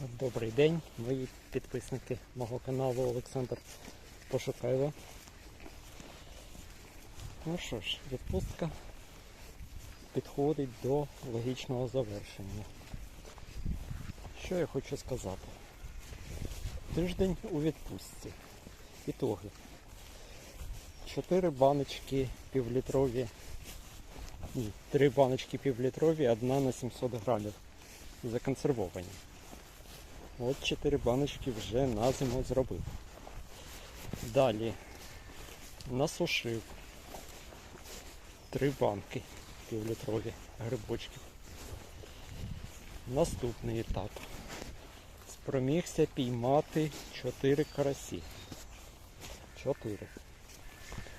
Добрий день, мої підписники мого каналу Олександр Пошукайло. Ну що ж, відпустка підходить до логічного завершення. Що я хочу сказати? Тиждень у відпустці. Ітоги. Чотири баночки півлітрові. Ні, три баночки півлітрові, одна на 700 грамів. Законсервовані. От 4 баночки вже на зиму зробив. Далі насушив 3 банки півлітрові грибочків. Наступний етап. Спромігся піймати 4 карасі. 4.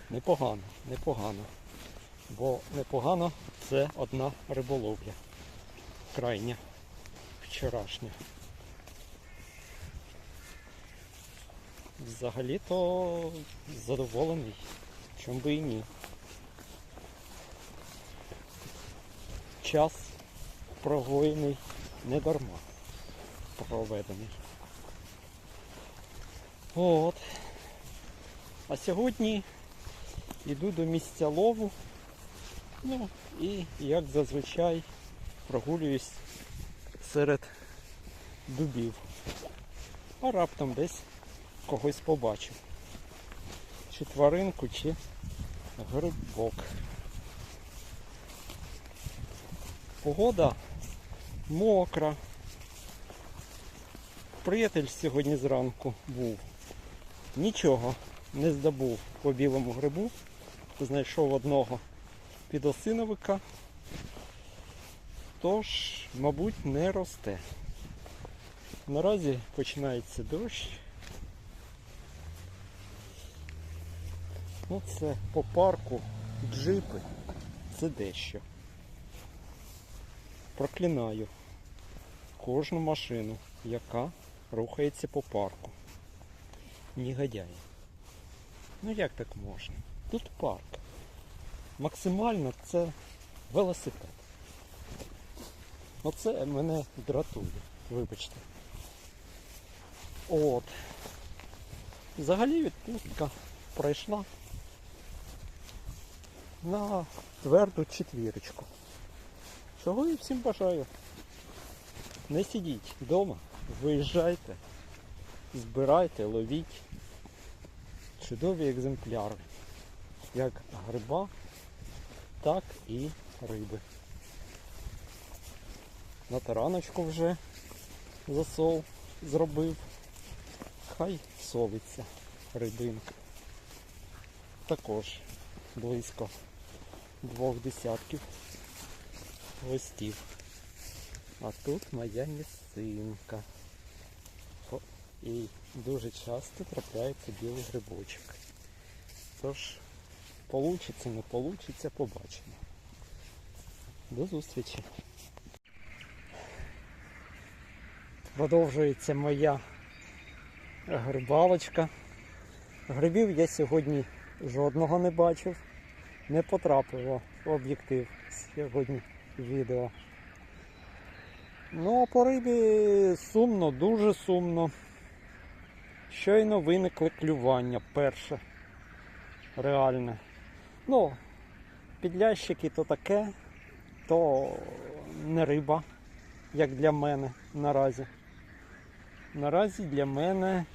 Непогано, непогано. Бо непогано це одна риболовля. Крайня. Вчорашня. Взагалі-то задоволений. Чому би і ні. Час прогоєний не дарма проведений. От. А сьогодні йду до місця лову. Ну і як зазвичай прогулююсь серед дубів. А раптом десь когось побачив. Чи тваринку, чи грибок. Погода мокра. Приятель сьогодні зранку був. Нічого не здобув по білому грибу. Знайшов одного підосиновика. Тож, мабуть, не росте. Наразі починається дощ. Ну це по парку джипи. Це дещо. Проклинаю кожну машину, яка рухається по парку. Негодяї. Ну як так можна? Тут парк. Максимально це велосипед. Оце мене дратує, вибачте. От. Взагалі відпустка пройшла на тверду четвірочку. Чого і всім бажаю. Не сидіть вдома, виїжджайте, збирайте, ловіть чудові екземпляри, як гриба, так і риби. На тараночку вже засол зробив. Хай совиться рибинка. Також близько двох десятків гостів. А тут моя місцинка. І дуже часто трапляється білий грибочок. Тож, получиться, не получиться, побачимо. До зустрічі. Продовжується моя грибалочка. Грибів я сьогодні жодного не бачив. Не потрапило в об'єктив сьогодні відео. Ну а по рибі сумно, дуже сумно. Щойно виникли клювання перше. Реальне. Ну, підлящики то таке, то не риба, як для мене наразі. Наразі для мене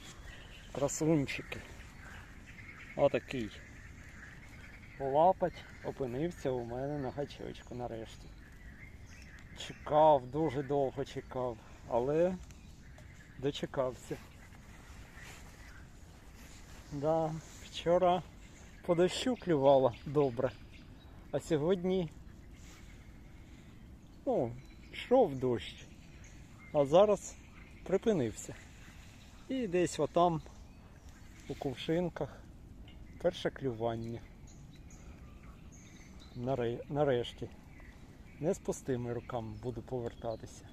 красунчики. Отакий. Лапать опинився у мене на гачочку нарешті. Чекав, дуже довго чекав, але дочекався. Да, вчора по дощу клювало добре, а сьогодні ну, йшов дощ, а зараз припинився. І десь отам у кувшинках перше клювання. Наре- Нарешті. Не з пустими руками буду повертатися.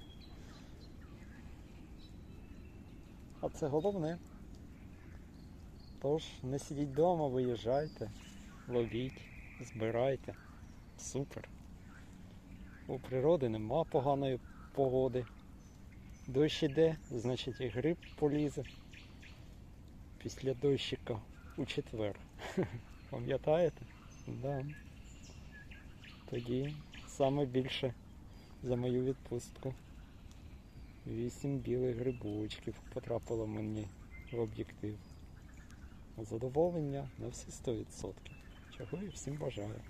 А це головне. Тож не сидіть вдома, виїжджайте, ловіть, збирайте. Супер. У природи нема поганої погоди. Дощ іде, значить і гриб полізе. Після дощика у четвер. Пам'ятаєте? Да. Тоді саме більше за мою відпустку. Вісім білих грибочків потрапило мені в об'єктив. Задоволення на всі 100%. Чого і всім бажаю.